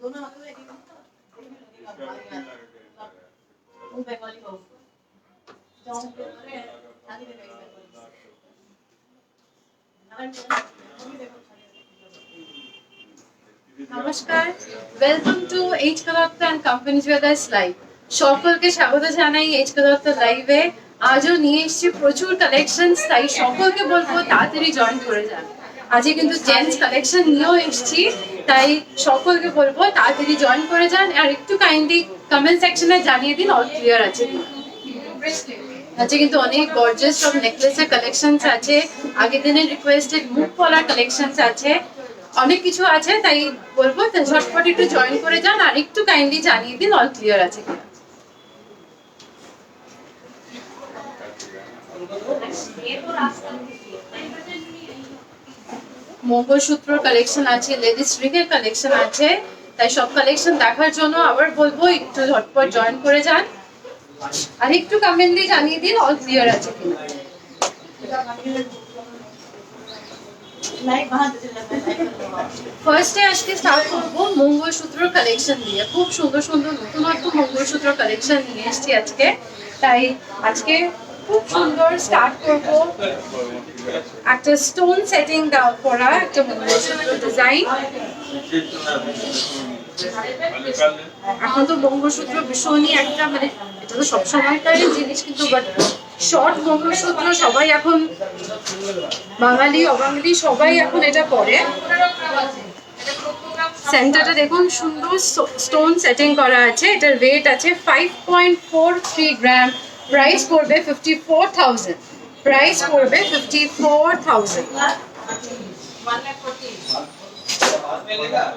दोनों हाथों में एक एक वो बंगाली हो जाऊं के बोले शादी में गई নমস্কার welcome to H Dutta and company jewellers live সকলকে স্বাগত জানাই এইচ দত্ত লাইভে আজও নিয়ে এসেছি প্রচুর কালেকশন তাই সকলকে বলবো তাড়াতাড়ি জয়েন করে যান আজকে কিন্তু জেন্টস কালেকশন নিয়েও এসেছি তাই সকলকে বলব তাড়াতাড়ি জয়েন করে যান আর একটু কাইন্ডলি কমেন্ট সেকশনে জানিয়ে দিন অল ক্লিয়ার আছে। কিনা। আজকে কিন্তু অনেক গর্জিয়াস সব নেকলেসের কালেকশনস আছে। আগের দিনের রিকোয়েস্টেড মুখ পলার কালেকশনস আছে। অনেক কিছু আছে, তাই বলব ঝটপট একটু জয়েন করে যান আর একটু কাইন্ডলি জানিয়ে দিন অল ক্লিয়ার আছে কিনা। মঙ্গলসূত্র কালেকশন আছে লেডিস রিং এর কালেকশন আছে। তাই সব কালেকশন দেখার জন্য আবার বলব, একটু ঝটপট জয়েন করে যান। আর একটু কমেন্টলি জানিয়ে দিন অল ক্লিয়ার আছে কিনা। ফার্স্টে আজকে স্টার্ট করব মঙ্গলসূত্র কালেকশন দিয়ে খুব সুন্দর সুন্দর নতুনত্ব মঙ্গলসূত্র কালেকশন নিয়ে এসছি আজকে। তাই আজকে খুব সুন্দর স্টার্ট করব। একটা স্টোন সেটিং দাও করা, একটা মঙ্গলসূত্র ডিজাইন এখন তো মঙ্গলসূত্র ভীষণই একটা মানে এটা তো সবসময়কারই জিনিস কিন্তু বাট শর্ট মঙ্গলসূত্র সবাই এখন, বাঙালি, অবাঙালি সবাই এখন এটা পরে সেন্টারটা দেখুন, সুন্দর স্টোন সেটিং করা আছে। এটার ওয়েট আছে five point four three gram price পড়বে ফিফটি ফোর থাউজেন্ড প্রাইস পড়বে fifty four thousand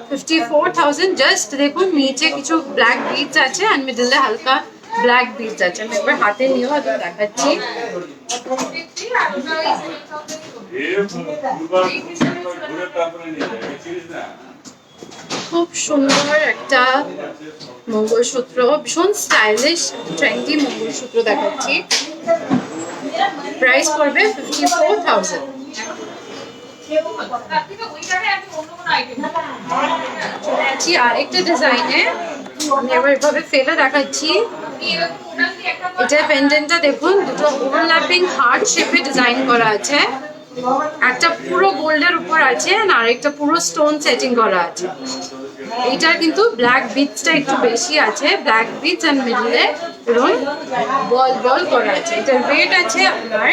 fifty four thousand just দেখুন নিচে কিছু ব্ল্যাক বিটস আছে আর মিডলে হালকা ব্ল্যাক বিটস আছে আমি একবার হাতে নিয়েও হয়তো দেখাচ্ছি খুব সুন্দর একটা মঙ্গলসূত্র, ভীষণ স্টাইলিশ ট্রেন্ডি মঙ্গলসূত্র দেখাচ্ছি। প্রাইস পড়বে ফিফটি ফোর থাউজেন্ড আমি এবার এভাবে ফেলে দেখাচ্ছি। এটা পেন্ডেন্টটা দেখুন, দুটো ওভারল্যাপিং হার্ট শেপে ডিজাইন করা আছে। একটা পুরো গোল্ডের উপর আছে আর আরেকটা পুরো স্টোন সেটিং করা আছে। এইটার কিন্তু ব্ল্যাক বিটসটা একটু বেশি আছে। ব্ল্যাক বিটস অ্যান্ড মিডলে এবং বল বল করা আছে। এটার ওয়েট আছে আপনার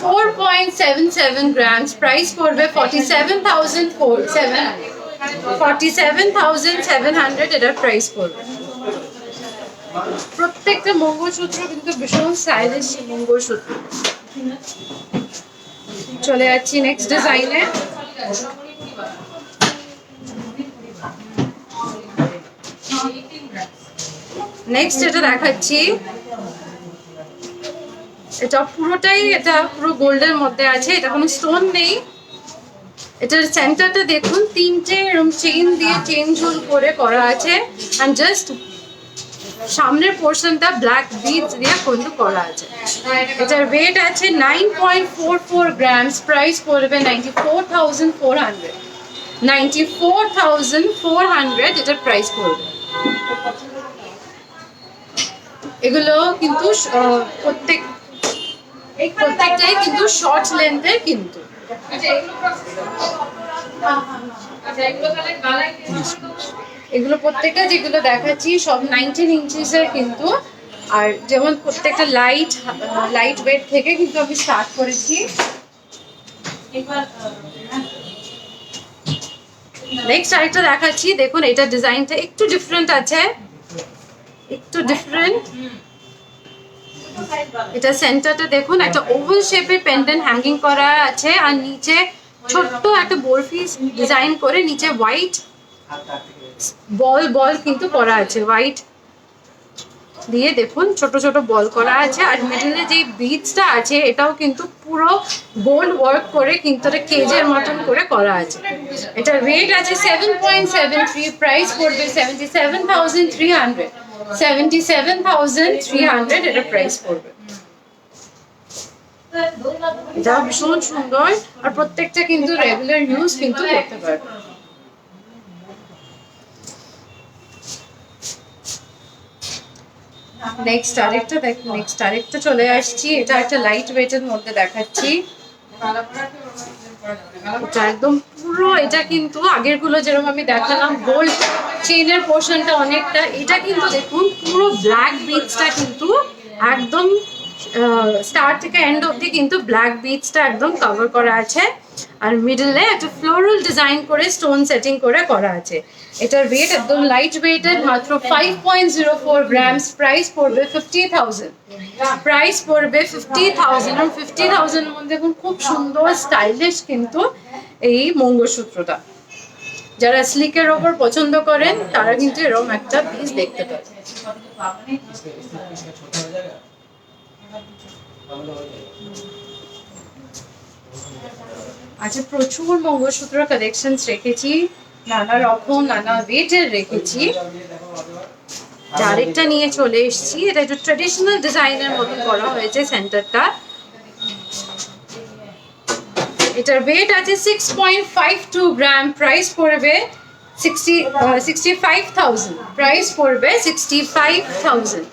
4.77 grams price পড়বে 47700 47700 এটার প্রাইস পড়বে। প্রত্যেকটা মঙ্গলসূত্র কিন্তু ভীষণ স্টাইলিশ মঙ্গলসূত্র। চলে যাচ্ছি নেক্সট ডিজাইনে নেক্সট এটা দেখাচ্ছি। এটা পুরোটাই, এটা পুরো গোল্ডের মধ্যে আছে, এটা কোনো স্টোন নেই। এটার সেন্টারটা দেখুন, তিনটে এরকম চেইন দিয়ে চেইন ঝুল করে করা আছে। অ্যান্ড জাস্ট সামনের পোর্শনটা ব্ল্যাক বিডস দিয়ে কিন্তু করা আছে। এটার ওয়েট আছে nine point four four grams price পড়বে ninety four thousand four hundred ninety four thousand four hundred এটার প্রাইস পড়বে। এগুলো কিন্তু প্রত্যেক প্রত্যেকটাই কিন্তু শর্ট লেন্থের কিন্তু। এগুলো প্রত্যেকটা যেগুলো দেখাচ্ছি, সব নাইনটিন ইঞ্চিসের কিন্তু। আর যেমন প্রত্যেকটা লাইট লাইট ওয়েট থেকে কিন্তু আমি স্টার্ট করেছি। নেক্সট আরেকটা দেখাচ্ছি। দেখুন, এটা ডিজাইনটা একটু ডিফারেন্ট আছে। একটু ডিফারেন্ট এটা সেন্টারটা দেখুন, একটা ওভাল শেপের পেন্ডেন্ট হ্যাঙ্গিং করা আছে। আর নিচে ছোট্ট একটা বরফি ডিজাইন করে নিচে হোয়াইট বল বল কিন্তু করা আছে হোয়াইট দিয়ে দেখুন, ছোট ছোট বল করা আছে, আর মিডলে যে বিটসটা আছে, এটাও কিন্তু পুরো গোল্ড ওয়ার্ক করে কিন্তু এটা কেজের মতন করে করা আছে। এটার ওয়েট আছে seven point seven three price পড়বে seventy seven thousand three hundred seventy seven thousand three hundred এটা প্রাইস পড়বে। এটা ভীষণ সুন্দর, আর প্রত্যেকটা কিন্তু রেগুলার ইউজ কিন্তু করতে পারবে নেক্সট আরেকটা দেখ নেক্সট আরেকটা চলে আসছি। এটা একটা লাইট ওয়েটের মধ্যে দেখাচ্ছি। একদম পুরো, এটা কিন্তু যেরকম আমি দেখালাম গোল্ড পোর্শনটা অনেকটা। এটা কিন্তু দেখুন, পুরো ব্ল্যাক কিন্তু একদম স্টার্ট থেকে এন্ড অবধি কিন্তু ব্ল্যাক বিটসটা একদম কভার করা আছে। আর মিডলে একটা ফ্লোরাল ডিজাইন করে স্টোন সেটিং করে করা আছে। এটার ওয়েট একদম লাইট ওয়েটেড মাত্র five point zero four grams price পড়বে ফিফটি থাউজেন্ড প্রাইস পড়বে ফিফটি থাউজেন্ড এবং ফিফটি থাউজেন্ড মধ্যে দেখুন খুব সুন্দর স্টাইলিশ কিন্তু এই মঙ্গলসূত্রটা। যারা স্লিকের ওপর পছন্দ করেন, তারা কিন্তু এরকম একটা পিস দেখতে পারেন আচ্ছা প্রচুর মঙ্গলসূত্র কালেকশনস রেখেছি, নানা রকম, নানা ওয়েটের রেখেছি। আরেকটা নিয়ে চলে এসেছি, এটা একটু ট্রেডিশনাল ডিজাইনের মতন করা হয়েছে সেন্টারটা এটার ওয়েট আছে six point five two gram price পড়বে sixty sixty five thousand price পড়বে সিক্সটি ফাইভ থাউজেন্ড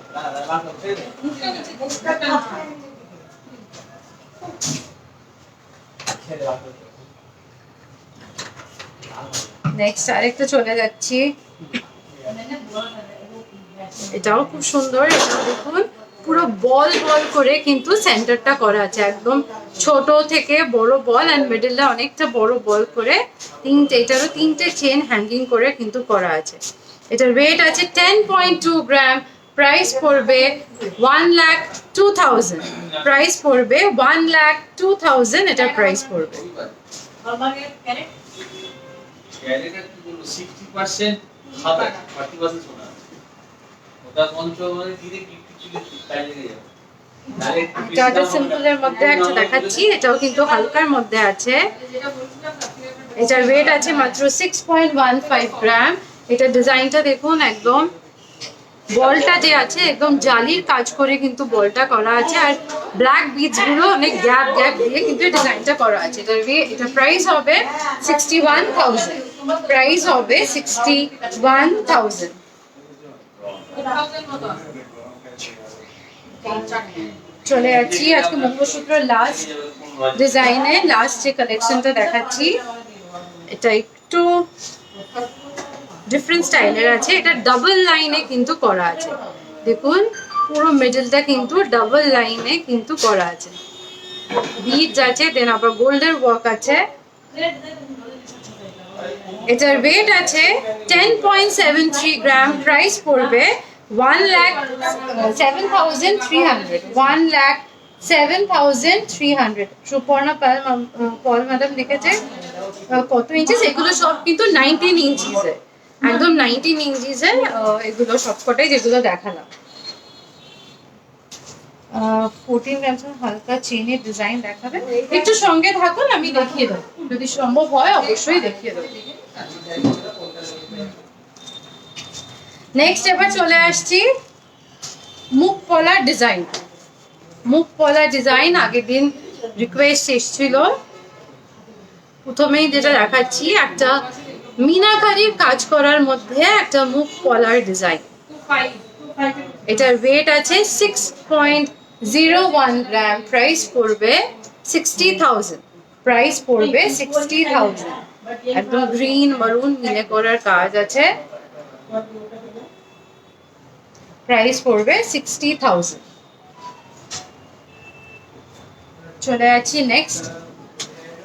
নেক্সট আরেকটা চলে যাচ্ছি। এটাও খুব সুন্দর, এটা দেখুন। পুরো বল বল করে কিন্তু সেন্টারটা করা আছে। একদম ছোট থেকে বড় বল অ্যান্ড মিডলে অনেকটা বড় বল করে তিনটে, এটারও তিনটে চেন হ্যাঙ্গিং করে কিন্তু করা আছে। এটার ওয়েট আছে ten point two gram price পড়বে one lakh two thousand price পড়বে ওয়ান লাখ টু থাউজেন্ড এটার প্রাইস পড়বে। কি সিক্সটি পার্সেন্ট খাতা থার্টি পার্সেন্ট শোনা ওটা ধীরে কিছু একটা সিম্পলের মধ্যে একটা দেখাচ্ছি। এটাও কিন্তু হালকার মধ্যে আছে। এটার ওয়েট আছে মাত্র six point one five gram এটা ডিজাইনটা দেখুন একদম। বলটা যে আছে, একদম জালির কাজ করে কিন্তু বলটা করা আছে। আর ব্ল্যাক বিটসগুলো অনেক গ্যাপ গ্যাপ দিয়ে কিন্তু ডিজাইনটা করা আছে। এটার এটা প্রাইস হবে সিক্সটি ওয়ান থাউজেন্ড প্রাইস হবে সিক্সটি ওয়ান থাউজেন্ড চলে যাচ্ছি আজকে মঙ্গলসূত্র লাস্ট ডিজাইনে লাস্ট যে কালেকশনটা দেখাচ্ছি, এটা একটু ডিফারেন্ট স্টাইলের আছে। এটা ডাবল লাইনে কিন্তু করা আছে। দেখুন, পুরো মিডলটা কিন্তু ডাবল লাইনে কিন্তু করা আছে। বিটস আছে দেন আবার গোল্ডের ওয়ার্ক আছে। এটার ওয়েট আছে ten point seven three gram price পড়বে one lakh seven thousand three hundred one lakh seven thousand three hundred Suparna Pal Paul madam লিখেছে কত ইঞ্চিস এগুলো সব কিন্তু নাইনটিন ইঞ্চিসের একদম নাইনটিন ইঞ্চিসের এগুলো সবকটাই যেগুলো দেখালাম। ফোরটিন গ্রামসের হালকা চেনের ডিজাইন দেখাবে। একটু সঙ্গে থাকুন, আমি দেখিয়ে দেবো। যদি সম্ভব হয়, অবশ্যই দেখিয়ে দেবো। নেক্সট এবার চলে আসছি মুখ পলার ডিজাইন মুখ পলা ডিজাইন আগের দিন রিকোয়েস্ট এসেছিল। প্রথমেই যেটা দেখাচ্ছি, একটা মিনাকারির কাজ করার মধ্যে একটা মুখ পলার ডিজাইন এটার ওয়েট আছে six point zero one gram price পড়বে সিক্সটি থাউজেন্ড প্রাইস পড়বে সিক্সটি থাউজেন্ড একদম গ্রিন মারুন মিলে করার কাজ আছে। প্রাইস পড়বে সিক্সটি থাউজেন্ড চলে যাচ্ছি নেক্সট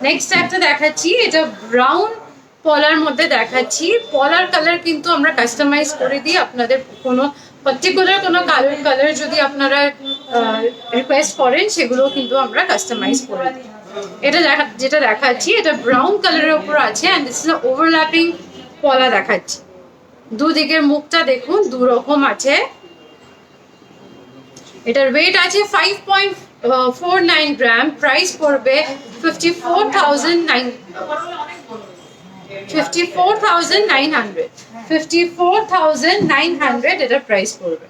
নেক্সট একটা দেখাচ্ছি এটা ব্রাউন পলার মধ্যে দেখাচ্ছি। পলার কালার কিন্তু আমরা কাস্টমাইজ করে দিই আপনাদের কোনো পার্টিকুলার কোনো কালার কালার যদি আপনারা রিকোয়েস্ট করেন সেগুলো কিন্তু আমরা কাস্টমাইজ করে দিই। এটা দেখা, যেটা দেখাচ্ছি, এটা ব্রাউন কালারের উপর আছে অ্যান্ড দিস ইজ ওভারল্যাপিং পলা দেখাচ্ছি। দুদিকের মুখটা দেখুন দু রকম আছে। এটার ওয়েট আছে five point four nine gram price পড়বে fifty four thousand nine fifty four thousand nine hundred fifty four thousand nine hundred price পড়বে।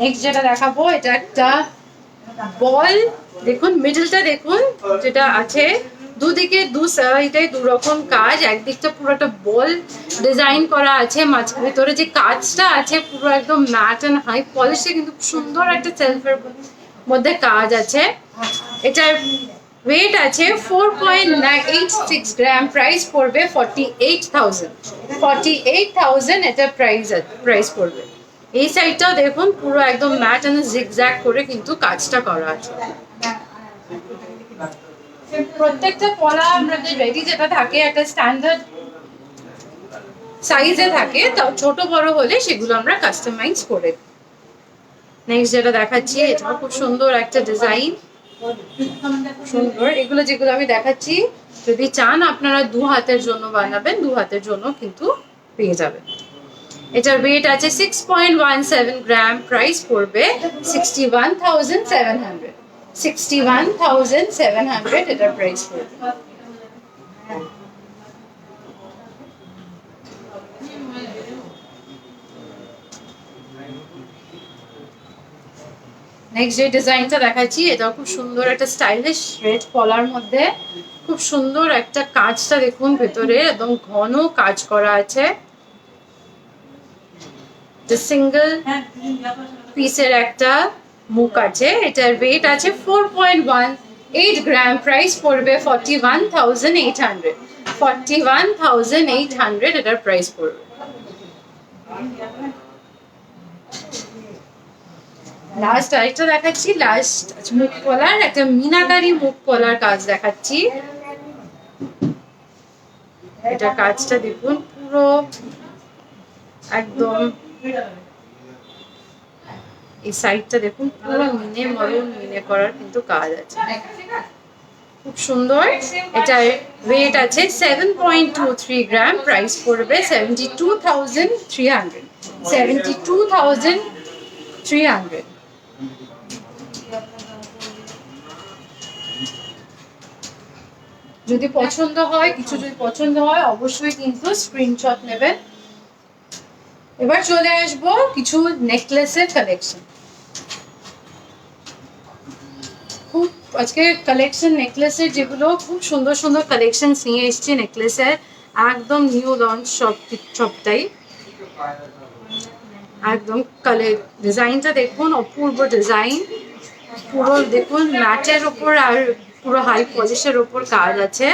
নেক্সট যেটা দেখাবো, এটা একটা বল। দেখুন মিডলটা দেখুন, যেটা আছে। দুদিকে, দু সাইডে দু রকম কাজ, একদিকটা পুরো একটা বল ডিজাইন করা আছে মাঝ ভিতরে যে কাজটা আছে, পুরো একদম ম্যাট অ্যান্ড হাই পলিশে, কিন্তু সুন্দর একটা সেলফের মধ্যে কাজ আছে। এটার ওয়েট আছে four point eight six gram price পড়বে forty eight thousand forty eight thousand এটা প্রাইস প্রাইস পড়বে। এই সাইডটাও দেখুন, পুরো একদম ম্যাট অ্যান্ড জিগজ্যাগ করে কিন্তু কাজটা করা আছে। প্রত্যেকটা পলা আমাদের রেডি যেটা থাকে, একটা স্ট্যান্ডার্ড সাইজে থাকে তাও ছোট বড় হলে সেগুলো আমরা কাস্টমাইজ করে নেক্সট যেটা দেখাচ্ছি, এটাও খুব সুন্দর একটা ডিজাইন সুন্দর। এগুলো যেগুলো আমি দেখাচ্ছি, যদি চান আপনারা দু হাতের জন্য বানাবেন, দু হাতের জন্য কিন্তু পেয়ে যাবেন। এটার ওয়েট আছে six point one seven gram price পড়বে sixty one thousand seven hundred sixty one thousand seven hundred এটার প্রাইস পড়বে। নেক্সট যে ডিজাইনটা দেখাচ্ছি। এটাও খুব সুন্দর একটা স্টাইলিশ রেড কলার মধ্যে। খুব সুন্দর একটা কাজটা দেখুন ভেতরে। একদম ঘন কাজ করা আছে। সিঙ্গেল পিসের একটা মুখ আছে। এটার ওয়েট আছে four point one eight gram price পড়বে forty one thousand eight hundred forty one thousand eight hundred এটার প্রাইস পড়বে। লাস্ট আরেকটা দেখাচ্ছি লাস্ট মুখ কলার, একটা মিনাকারি মুখ কলার কাজ দেখাচ্ছি। এটা কাজটা দেখুন, পুরো একদম এই সাইডটা দেখুন, পুরো মিনে মরণ, মিনে করার কিন্তু কাজ আছে। খুব সুন্দর। এটা ওয়েট আছে seven point two three gram price পড়বে seventy two thousand three hundred seventy two thousand three hundred যদি পছন্দ হয়, কিছু যদি পছন্দ হয়, অবশ্যই কিন্তু স্ক্রিনশট নেবেন। এবার চলে আসব কিছু নেকলেসের কালেকশন খুব আজকে কালেকশন নেকলেসের যেগুলো খুব সুন্দর সুন্দর কালেকশন নিয়ে এসেছি নেকলেসের একদম নিউ লঞ্চ সব সবটাই। একদম কালার ডিজাইনটা দেখুন, অপূর্ব ডিজাইন পুরো দেখুন, ম্যাটের ওপর আর পুরো হাই পলিশের ওপর কাজ আছে।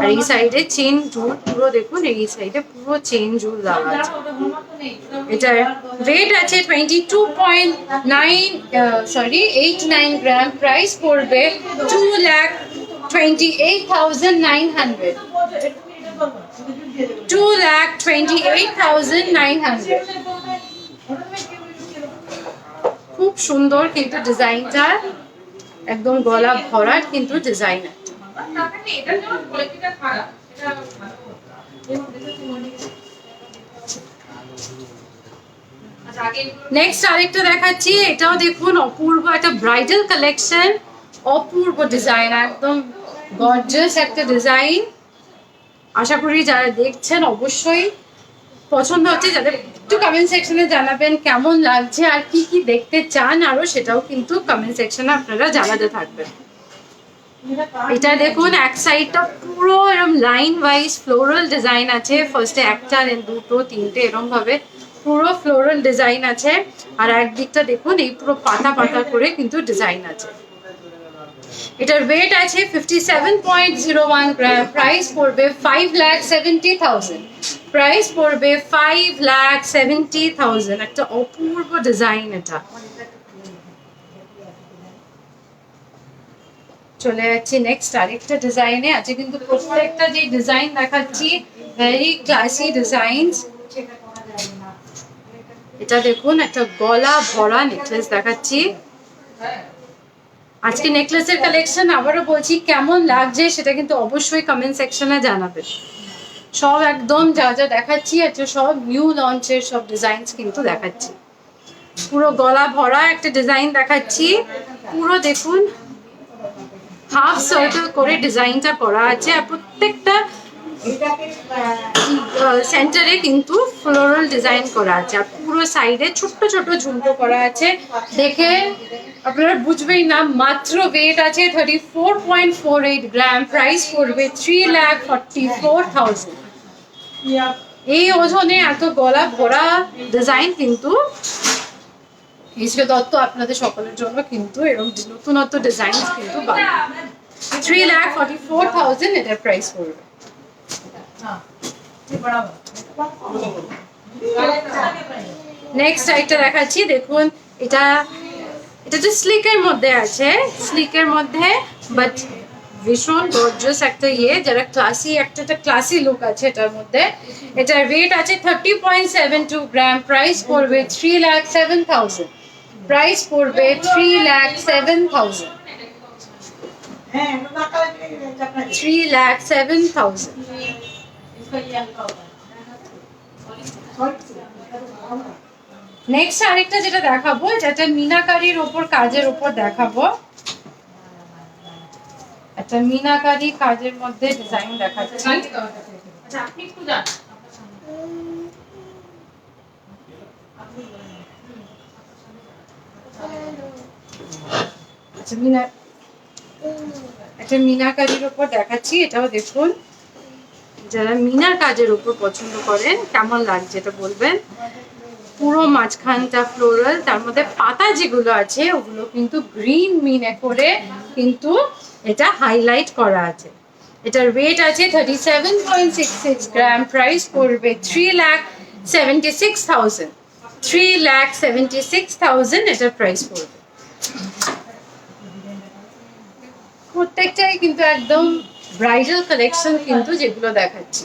আর এই সাইডে চেন জুল পুরো দেখুন, এই সাইডে পুরো চেন জুল দেওয়া আছে। এটার ওয়েট আছে twenty two point nine sorry eight nine gram price পড়বে two lakh twenty eight thousand nine hundred two lakh twenty eight thousand nine hundred খুব সুন্দর কিন্তু ডিজাইনটা। একদম গলা ভরার কিন্তু ডিজাইন। নেক্সট আরেকটা দেখাচ্ছি, এটাও দেখুন, অপূর্ব একটা ব্রাইডাল কালেকশন অপূর্ব ডিজাইন একদম গর্জাস একটা ডিজাইন আশা করি যারা দেখছেন, অবশ্যই পছন্দ হচ্ছে, যাদের একটু কমেন্ট সেকশনে জানাবেন কেমন লাগছে আর কি কি দেখতে চান আরও সেটাও কিন্তু কমেন্ট সেকশনে আপনারা জানাতে থাকবেন। এটা দেখুন, এক সাইডটা পুরো এরকম লাইন ওয়াইজ ফ্লোরাল ডিজাইন আছে। ফার্স্টে একটা দুটো, তিনটে এরকম ভাবে পুরো ফ্লোরাল ডিজাইন আছে। আর একদিকটা দেখুন, এই পুরো পাতা পাতা করে কিন্তু ডিজাইন আছে। এটার ওয়েট আছে fifty seven point zero one price পড়বে five lakh seventy thousand price পড়বে ফাইভ ল্যাক সেভেন্টি থাউজেন্ড একটা অপূর্ব ডিজাইন এটা। চলে যাচ্ছি নেক্সট আরেকটা ডিজাইনে আছে কিন্তু প্রত্যেকটা যে ডিজাইন দেখাচ্ছি ভেরি ক্লাসি ডিজাইন এটা দেখুন, একটা গলা ভরা নেকলেস দেখাচ্ছি। আজকে নেকলেসের কালেকশন আবারও বলছি কেমন লাগছে সেটা কিন্তু অবশ্যই কমেন্ট সেকশনে জানাবে। সব একদম যা যা দেখাচ্ছি আজকে সব নিউ লঞ্চের সব ডিজাইনস কিন্তু দেখাচ্ছি। পুরো গলা ভরা একটা ডিজাইন দেখাচ্ছি। পুরো দেখুন হাফ সার্কেল করে ডিজাইনটা করা আছে, আর প্রত্যেকটা সেন্টারে কিন্তু ফ্লোরাল ডিজাইন করা আছে। আর পুরো সাইডে ছোট্ট ছোট ঝুমকো করা আছে। দেখে আপনারা বুঝবেই না মাত্র ওয়েট আছে thirty four point four eight gram price পড়বে three lakh forty four thousand এই ওজনে এত গলা ভরা ডিজাইন কিন্তু ইসকে দত্ত আপনাদের সকলের জন্য কিন্তু এরকম নতুনত্ব ডিজাইন কিন্তু three lakh forty four thousand এটার প্রাইস পড়বে। নেক্সট একটা দেখাচ্ছি দেখুন এটা এটা যে স্লিকের মধ্যে আছে স্লিকের মধ্যে বাট ভীষণ গর্জাস একটা ইয়ে যারা ক্লাসি একটা একটা ক্লাসি লুক আছে এটার মধ্যে। এটার ওয়েট আছে thirty point seven two gram price পড়বে three lakh seven thousand price পড়বে three lakh seven thousand three lakh seven thousand next আরেকটা যেটা দেখাবো যেটা মিনাকারির ওপর কাজের ওপর দেখাবো। একটা মিনাকারি কাজের মধ্যে ডিজাইন দেখাচ্ছি। আচ্ছা মিনা একটা মিনাকারির ওপর দেখাচ্ছি এটাও দেখুন। যারা মিনার কাজের উপর পছন্দ করেন, কেমন লাগছে এটা বলবেন? পুরো মাঝখানটা ফ্লোরাল তার মধ্যে পাতা যেগুলো আছে, ওগুলো কিন্তু গ্রিন মিনে করে কিন্তু এটা হাইলাইট করা আছে। এটার ওয়েট আছে thirty seven point six six gram price পড়বে three lakh seventy six thousand three lakh seventy six thousand এটার প্রাইস পড়বে। প্রত্যেকটাই কিন্তু একদম ব্রাইডাল কালেকশন কিন্তু যেগুলো দেখাচ্ছি।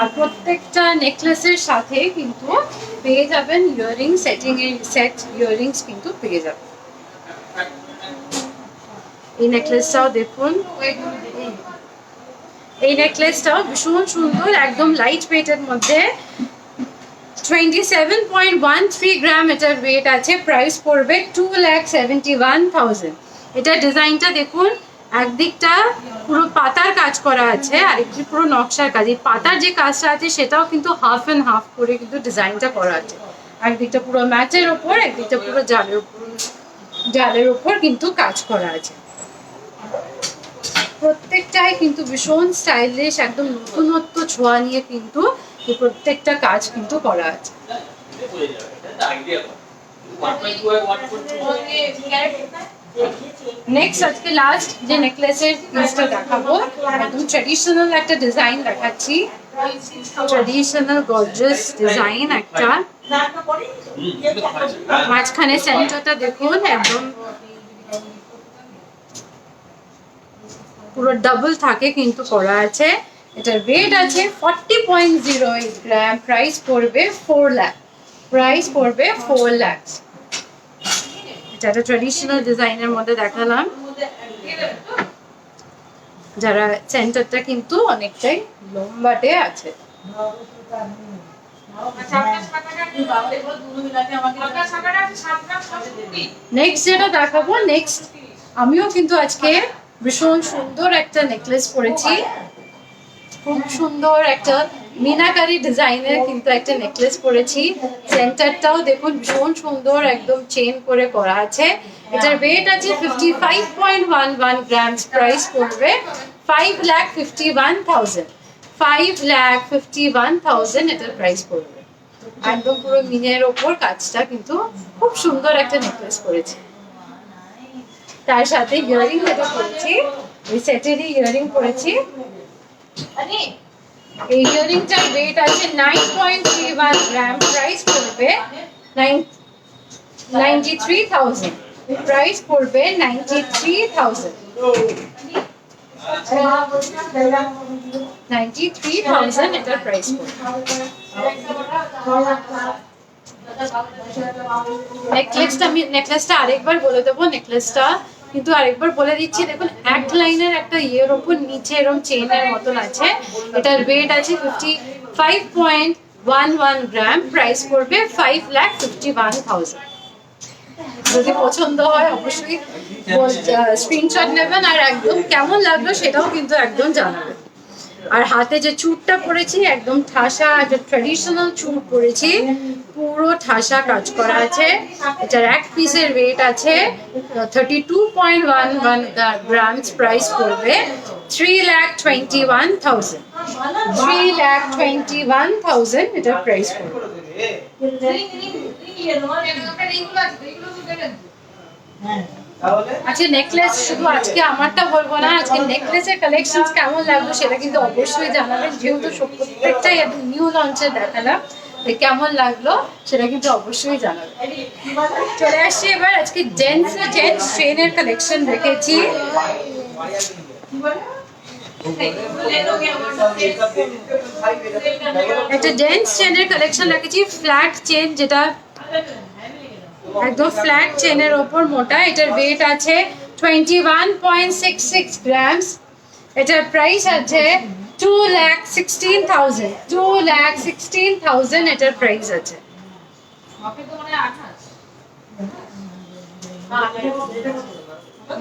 আর প্রত্যেকটা নেকলেসের সাথে কিন্তু পেয়ে যাবেন ইয়ারিং সেটিং এর সেট ইয়ারিংস কিন্তু পেয়ে যাবেন। এই নেকলেসটাও দেখুন। এই নেকলেসটাও ভীষণ সুন্দর, একদম লাইট ওয়েটের মধ্যে। Twenty seven point one three gram এটার ওয়েট আছে প্রাইস পড়বে two lakh seventy one thousand এটার ডিজাইনটা দেখুন একদিকটা পুরো পাতার কাজ করা আছে আর একটি পুরো নকশার কাজ। এই পাতার যে কাজটা আছে সেটাও কিন্তু হাফ অ্যান্ড হাফ করে কিন্তু ডিজাইনটা করা আছে। একদিকটা পুরো ম্যাচের ওপর একদিকটা পুরো জালের ওপর। জালের ওপর কিন্তু কাজ করা আছে। প্রত্যেকটাই কিন্তু ভীষণ স্টাইলিশ একদম নতুনত্ব ছোঁয়া নিয়ে কিন্তু প্রত্যেকটা কাজ কিন্তু করা আছে। নেক্সট আজকে লাস্ট যে নেকলেসের পিসটা দেখাবো একদম ট্রেডিশনাল একটা ডিজাইন দেখাচ্ছি। ট্রেডিশনাল গর্জাস ডিজাইন একটা। মাঝখানে সেন্টারটা দেখুন, একদম পুরো ডাবল থাকে কিন্তু করা আছে। এটার ওয়েট আছে forty point zero eight gram price পড়বে ফোর লাখ প্রাইস পড়বে ফোর লাখ একটা ট্রেডিশনাল ডিজাইনের মধ্যে দেখালাম। যারা সেন্টারটা কিন্তু অনেকটাই লম্বাটে আছে। নেক্সট যেটা দেখাবো নেক্সট আমিও কিন্তু আজকে ভীষণ সুন্দর একটা নেকলেস পরেছি। খুব সুন্দর একটা মিনাকারি ডিজাইনের কিন্তু একটা নেকলেস পরেছি। সেন্টারটাও দেখুন ভীষণ সুন্দর একদম চেন করে করা আছে। এটার ওয়েট আছে fifty five point one one grams price পড়বে five lakh fifty one thousand five lakh fifty one thousand এটার প্রাইস পড়বে। একদম পুরো মিনের ওপর কাজটা কিন্তু খুব সুন্দর একটা নেকলেস করেছি তার সাথে ইয়ারিং করেছি ওই সেটেরই ইয়ারিং করেছি এই ইয়ারিংটার ওয়েট আছে nine point three one gram price পড়বে নাইনটি থ্রি থাউজেন্ড প্রাইস পড়বে নাইনটি থ্রি থাউজেন্ড প্রাইস পড়বে। নেকলেসটা আমি নেকলেসটা আরেকবার বলে দেবো। নেকলেসটা কিন্তু আরেকবার বলে দিচ্ছি, দেখুন, এক লাইনের একটা ইয়ের ওপর নিচে এরকম চেনের মতন আছে। এটার ওয়েট আছে fifty five point one one gram price পড়বে five lakh fifty one thousand যদি পছন্দ হয়, অবশ্যই স্ক্রিনশট নেবেন আর একদম কেমন লাগল সেটাও কিন্তু একদম জানাবেন। আর হাতে যে চুটটা পরেছি, একদম ঠাসা একটা ট্র্যাডিশনাল চুট পরেছি, পুরো ঠাসা কাজ করা আছে। এটার এক পিসের ওয়েট আছে thirty two point one one grams price পড়বে three lakh twenty one thousand three lakh twenty one thousand এটার প্রাইস পড়বে। আচ্ছা নেকলেস শুধু আজকে আমারটা বলব না, আজকে নেকলেসের কালেকশন কেমন লাগল সেটা কিন্তু অবশ্যই জানাবেন। যেহেতু প্রত্যেকটাই নিউ লঞ্চে দেখালাম কেমন লাগল সেটা কিন্তু অবশ্যই জানাবেন। চলে আসছি এবার, আজকে জেন্টস জেন্টস ট্রেনের কালেকশন রেখেছি একটা জেন্টস চেনের কালেকশন রেখেছি ফ্ল্যাট চেন যেটা একদম ফ্ল্যাট চেনের ওপর মোটা। এটার ওয়েট আছে twenty one point six six grams এটার প্রাইস আছে two lakh sixteen thousand two lakh sixteen thousand এটার প্রাইস আছে।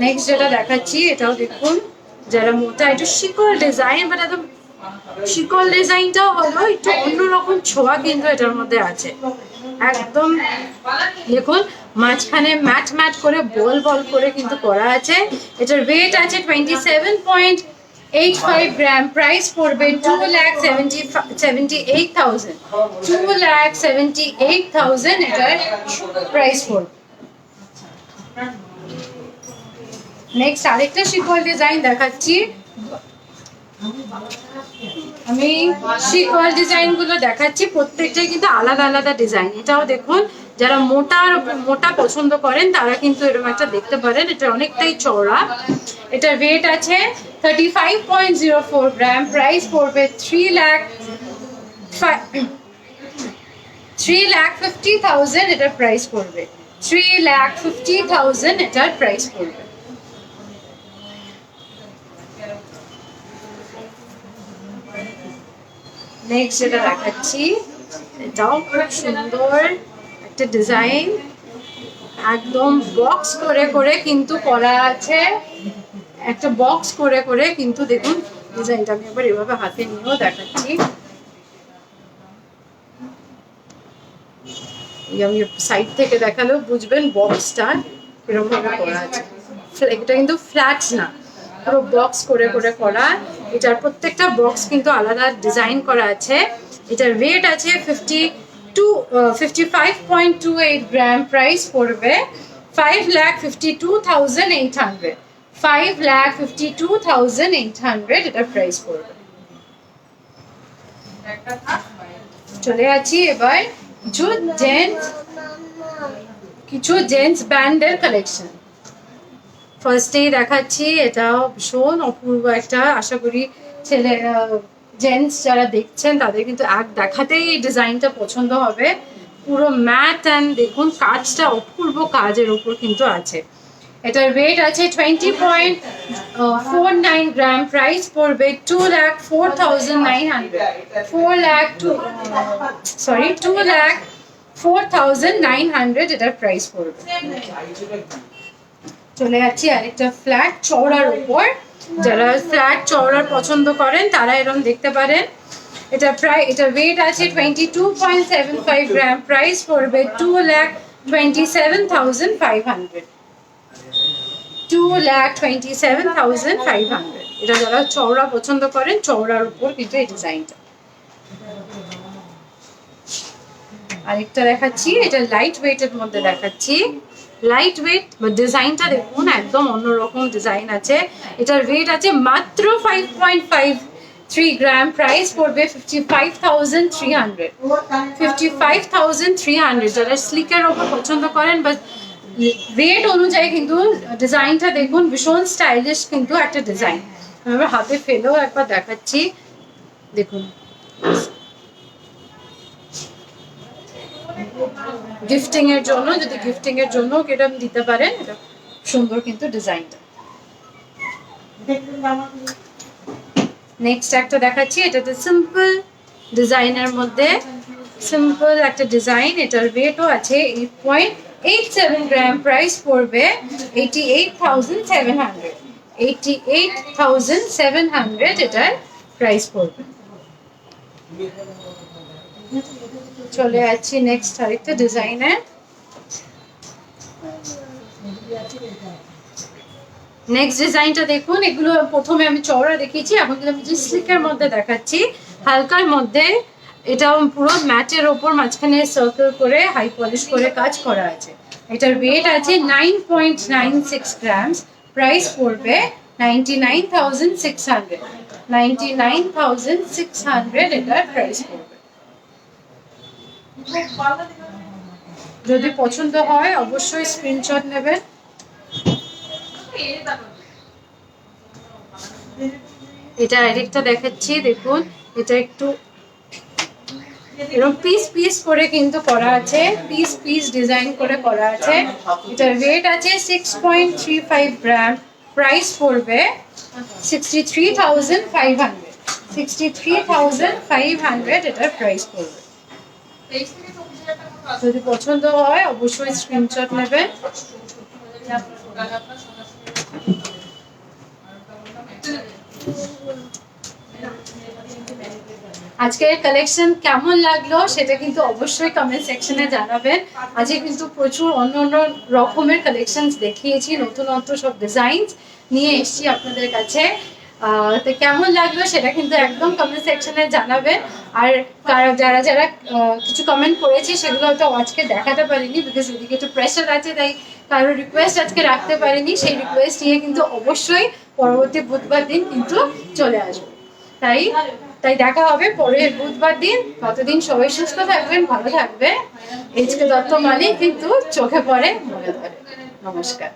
নেক্সট যেটা দেখাচ্ছি, এটাও দেখুন। যারা মোটা, একটু শিকল ডিজাইন বাট একদম শিকল ডিজাইনটা হলো, একটু অন্যরকম ছোঁয়া কিন্তু এটার মধ্যে আছে। একদম দেখুন, মাঝখানে ম্যাট ম্যাট করে, বল বল করে কিন্তু করা আছে। এটার ওয়েট আছে twenty seven point eight five gram price পড়বে two lakh seventy seventy eight thousand two lakh seventy eight thousand এটার প্রাইস পড়বে। নেক্সট আরেকটা শিকল ডিজাইন দেখাচ্ছি। আমি শিকল ডিজাইনগুলো দেখাচ্ছি, প্রত্যেকটাই কিন্তু আলাদা আলাদা ডিজাইন এটাও দেখুন, যারা মোটার মোটা পছন্দ করেন, তারা কিন্তু এরকম একটা দেখতে পারেন। এটা অনেকটাই চওড়া। এটার ওয়েট আছে thirty five point zero four gram price পড়বে three lakh three lakh fifty thousand এটার প্রাইস পড়বে। থ্রি ল্যাক ফিফটি থাউজেন্ড এটার প্রাইস পড়বে। নেক্সট যেটা দেখাচ্ছি, এটাও খুব সুন্দর একটা ডিজাইন একদম বক্স করে করে কিন্তু করা আছে। একটা বক্স করে করে কিন্তু দেখুন ডিজাইনটা আমি এবার এভাবে হাতে নিয়েও দেখাচ্ছি। আমি সাইড থেকে দেখালেও বুঝবেন বক্সটা এরকম ভাবে করা আছে। এটা কিন্তু ফ্ল্যাট না, পুরো বক্স করে করে করা। এটার প্রত্যেকটা বক্স কিন্তু আলাদা ডিজাইন করা আছে। এটার ওয়েট আছে fifty two fifty five point two eight gram price পড়বে five lakh fifty two thousand eight hundred five lakh fifty two thousand eight hundred এটার প্রাইস পড়বে। চলে আছি এবার কিছু জেন্টস কিছু জেন্টস ব্যান্ডের কালেকশন ফার্স্টেই দেখাচ্ছি, এটাও ভীষণ অপূর্ব একটা, আশা করি ছেলে জেন্টস যারা দেখছেন তাদের কিন্তু এক দেখাতেই এই ডিজাইনটা পছন্দ হবে। পুরো ম্যাট অ্যান্ড দেখুন কাজটা অপূর্ব কাজের ওপর কিন্তু আছে। এটার ওয়েট আছে twenty point four nine gram price পড়বে two lakh four thousand nine hundred four lakh two sorry two lakh four thousand nine hundred এটার প্রাইস পড়বে। চলে যাচ্ছি, আরেকটা ফ্ল্যাট চওড়ার উপর। যারা ফ্ল্যাট চওড়ার পছন্দ করেন, তারা এরকম দেখতে পারেন। এটা প্রায়, এটা ওয়েট আছে twenty two point seven five gram price পড়বে two lakh twenty seven thousand five hundred two lakh twenty seven thousand five hundred এটা যারা চওড়া পছন্দ করেন, চওড়ার উপর কিন্তু এই ডিজাইনটা আরেকটা দেখাচ্ছি, এটা লাইট ওয়েটের মধ্যে দেখাচ্ছি। লাইট ওয়েট বা ডিজাইনটা দেখুন, একদম অন্যরকম ডিজাইন আছে। এটার ওয়েট আছে মাত্র five point five three gram price পড়বে fifty five thousand three hundred fifty five thousand three hundred যারা স্লিকের ওপর পছন্দ করেন বা ওয়েট অনুযায়ী কিন্তু ডিজাইনটা দেখুন, ভীষণ স্টাইলিশ কিন্তু একটা ডিজাইন আমি আমার হাতে ফেলেও একবার দেখাচ্ছি। দেখুন। গিফটিং এর জন্য, যদি গিফটিং এর জন্য কীরকম দিতে পারেন, এটা সুন্দর কিন্তু ডিজাইনটা। নেক্সট একটা দেখাচ্ছি, এটাতে সিম্পল ডিজাইনের মধ্যে সিম্পল একটা ডিজাইন এটার ওয়েটও আছে eight point eight seven gram price পড়বে eighty eight thousand seven hundred eighty eight thousand seven hundred এটার প্রাইস পড়বে। চলে যাচ্ছি নেক্সট আরেকটা ডিজাইনের নেক্সট ডিজাইনটা দেখুন, এগুলো প্রথমে আমি চওড়া দেখিয়েছি, এখন কিন্তু আমি স্লিকের মধ্যে দেখাচ্ছি, হালকার মধ্যে এটা পুরো ম্যাটের ওপর মাঝখানে সার্কেল করে হাই পলিশ করে কাজ করা আছে। এটার ওয়েট আছে nine point nine six grams price পড়বে ninety nine thousand six hundred ninety nine thousand six hundred এটার প্রাইস পড়বে। যদি পছন্দ হয়, অবশ্যই স্ক্রিনশট নেবেন। এটা আরেকটা দেখাচ্ছি, দেখুন, এটা একটু এরকম পিস পিস করে কিন্তু করা আছে পিস পিস ডিজাইন করে করা আছে। এটার রেট আছে six point three five gram price পড়বে sixty three thousand five hundred sixty three thousand five hundred এটার প্রাইস পড়বে। যদি পছন্দ হয়, অবশ্যই স্ক্রিনশট নেবেন। আজকের কালেকশন কেমন লাগল সেটা কিন্তু অবশ্যই কমেন্ট সেকশনে জানাবেন। আজকে কিন্তু প্রচুর অন্য অন্য রকমের কালেকশনস দেখিয়েছি নতুনত্ব সব ডিজাইনস নিয়ে এসেছি আপনাদের কাছে। তো কেমন লাগল সেটা কিন্তু একদম কমেন্ট সেকশনে জানাবেন আর যারা যারা কিছু কমেন্ট করেছি, সেগুলো হয়তো আজকে দেখাতে পারিনি বিকজ এদিকে একটু প্রেশার আছে, তাই কারোর রিকোয়েস্ট আজকে রাখতে পারিনি। সেই রিকোয়েস্ট নিয়ে কিন্তু অবশ্যই পরবর্তী বুধবার দিন কিন্তু চলে আসবে। তাই তাই দেখা হবে পরের বুধবার দিন। ততদিন সবাই সুস্থ থাকবেন, ভালো থাকবে এইচকে দত্ত মানে কিন্তু চোখে পড়ে, মনে ধরে নমস্কার।